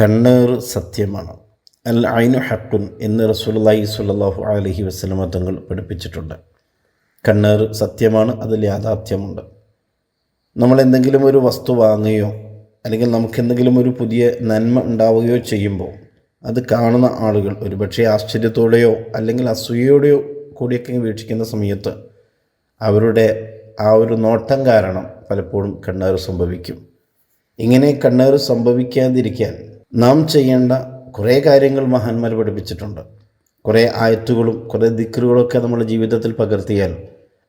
കണ്ണേർ സത്യമാണ്. അൽ ഐനു ഹക്കുൻ എന്ന് റസൂലി സുല്ലാഹു അലഹി വസ്ലമ തങ്ങൾ പഠിപ്പിച്ചിട്ടുണ്ട്. കണ്ണേർ സത്യമാണ് അതിൽ യാഥാർത്ഥ്യമുണ്ട്. നമ്മൾ എന്തെങ്കിലും ഒരു വസ്തു വാങ്ങുകയോ അല്ലെങ്കിൽ നമുക്ക് എന്തെങ്കിലും ഒരു പുതിയ നന്മ ഉണ്ടാവുകയോ ചെയ്യുമ്പോൾ അത് കാണുന്ന ആളുകൾ ഒരുപക്ഷെ ആശ്ചര്യത്തോടെയോ അല്ലെങ്കിൽ അസൂയയോടെയോ കൂടിയൊക്കെ വീക്ഷിക്കുന്ന സമയത്ത് അവരുടെ ആ ഒരു നോട്ടം കാരണം പലപ്പോഴും കണ്ണേർ സംഭവിക്കും. ഇങ്ങനെ കണ്ണേർ സംഭവിക്കാതിരിക്കാൻ നാം ചെയ്യേണ്ട കുറേ കാര്യങ്ങൾ മഹാന്മാർ പഠിപ്പിച്ചിട്ടുണ്ട്. കുറേ ആയത്തുകളും കുറേ ദിക്കറുകളൊക്കെ നമ്മുടെ ജീവിതത്തിൽ പകർത്തിയാൽ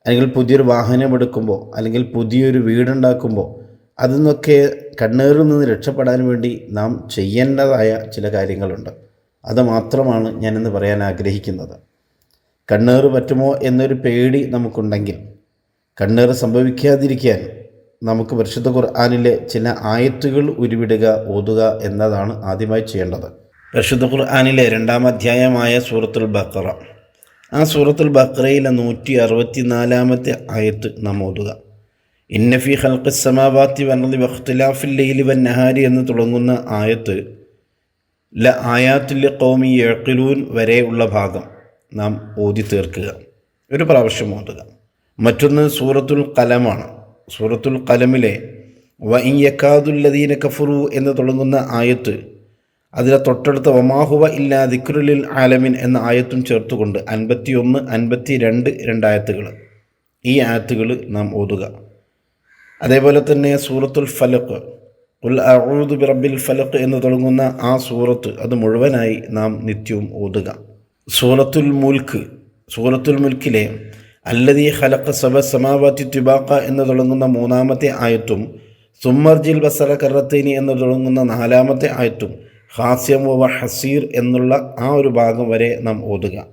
അല്ലെങ്കിൽ പുതിയൊരു വാഹനം എടുക്കുമ്പോൾ അല്ലെങ്കിൽ പുതിയൊരു വീടുണ്ടാക്കുമ്പോൾ അതിൽ നിന്നൊക്കെ കണ്ണേറിൽ നിന്ന് രക്ഷപ്പെടാൻ വേണ്ടി നാം ചെയ്യേണ്ടതായ ചില കാര്യങ്ങളുണ്ട്. അത് മാത്രമാണ് ഞാനിന്ന് പറയാൻ ആഗ്രഹിക്കുന്നത്. കണ്ണേറ് പറ്റുമോ എന്നൊരു പേടി നമുക്കുണ്ടെങ്കിൽ കണ്ണേറ് സംഭവിക്കാതിരിക്കാൻ നമുക്ക് പരിശുദ്ധ ഖുർആാനിലെ ചില ആയത്തുകൾ ഉരുവിടുക ഓതുക എന്നതാണ് ആദ്യമായി ചെയ്യേണ്ടത്. പരിശുദ്ധ ഖുർആാനിലെ രണ്ടാം അധ്യായമായ സൂറത്തുൽ ബക്കറ ആ സൂറത്തുൽ ബക്കറയിലെ നൂറ്റി അറുപത്തി നാലാമത്തെ ആയത്ത് നാം ഓതുക. ഇന്നഫി ഹൽക്ക് സമാവാത്തി വന്നത് വഖ്തിലാഫിൽ ലൈലി വൻ നഹാരി എന്ന് തുടങ്ങുന്ന ആയത്ത് ല ആയാത്തിൽ കൗമി എഴക്കിലൂൻ വരെയുള്ള ഭാഗം നാം ഓതി തീർക്കുക. ഒരു പ്രാവശ്യം ഓതുക. മറ്റൊന്ന് സൂറത്തുൽ കലമാണ്. സൂറത്തുൽ കലമിലെ വ യക്കാദുല്ലദീന കഫുറു എന്ന് തുടങ്ങുന്ന ആയത്ത് അതിലെ തൊട്ടടുത്ത വമാഹുവ ഇല്ലാ ദിക്രുലിൽ ആലമിൻ എന്ന ആയത്തും ചേർത്തുകൊണ്ട് അൻപത്തി ഒന്ന് അൻപത്തി രണ്ട് രണ്ടായത്തുകൾ ഈ ആയത്തുകൾ നാം ഓതുക. അതേപോലെ തന്നെ സൂറത്തുൽ ഫലക്ക് ഉൽ അഊദു ബിറബിൽ ഫലക്ക് എന്ന് തുടങ്ങുന്ന ആ സൂറത്ത് അത് മുഴുവനായി നാം നിത്യവും ഓതുക. സൂറത്തുൽ മുൽക്ക് സൂറത്തുൽ മുൽക്കിലെ അല്ലദീ ഖലഖ സബ സമാവാറ്റി ടിബാക്ക എന്ന് തുടങ്ങുന്ന മൂന്നാമത്തെ ആയത്തും സുമ്മർജിൽ ബസറ കറത്തേനി എന്ന് തുടങ്ങുന്ന നാലാമത്തെ ആയത്തും ഹാസ്യം വ ഹസീർ എന്നുള്ള ആ ഒരു ഭാഗം വരെ നാം ഓതുക.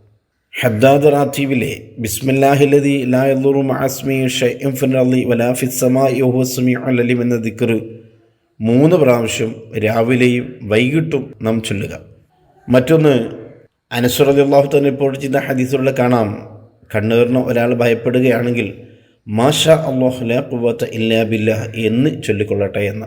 ഹദ്ദാദ് റാത്തീബിലെ ബിസ്മില്ലാഹിലതി ലായുറും ആസ്മി ഷൈഇം ഫിൻ അലി വലാ ഫിസ് അലലിം എന്ന ദിക്ർ മൂന്ന് പ്രാവശ്യം രാവിലെയും വൈകിട്ടും നാം ചൊല്ലുക. മറ്റൊന്ന് അനസ്വറതി അള്ളാഹു തന്നെ ഇപ്പോൾ ചിന്ത ഹദീസുകളിൽ കാണാം. കണ്ണേറിന് ഒരാൾ ഭയപ്പെടുകയാണെങ്കിൽ മാഷ അള്ളാഹു ലാ ഖുവത്ത ഇല്ലാ ബില്ല എന്ന് ചൊല്ലിക്കൊള്ളട്ടെ എന്ന്.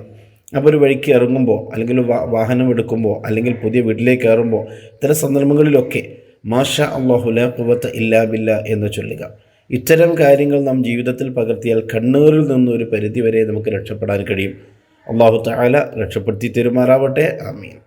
അപ്പോൾ ഒരു വഴിക്ക് ഇറങ്ങുമ്പോൾ അല്ലെങ്കിൽ വാഹനം എടുക്കുമ്പോൾ അല്ലെങ്കിൽ പുതിയ വീട്ടിലേക്ക് കയറുമ്പോൾ ഇത്തരം സന്ദർഭങ്ങളിലൊക്കെ മാഷ അള്ളാഹു ലാ ഖുവത്ത ഇല്ലാ ബില്ല എന്ന് ചൊല്ലുക. ഇത്തരം കാര്യങ്ങൾ നാം ജീവിതത്തിൽ പകർത്തിയാൽ കണ്ണൂരിൽ നിന്നൊരു പരിധിവരെ നമുക്ക് രക്ഷപ്പെടാൻ കഴിയും. അള്ളാഹു താല രക്ഷപ്പെടുത്തി തരുമാറാവട്ടെ. ആമീൻ.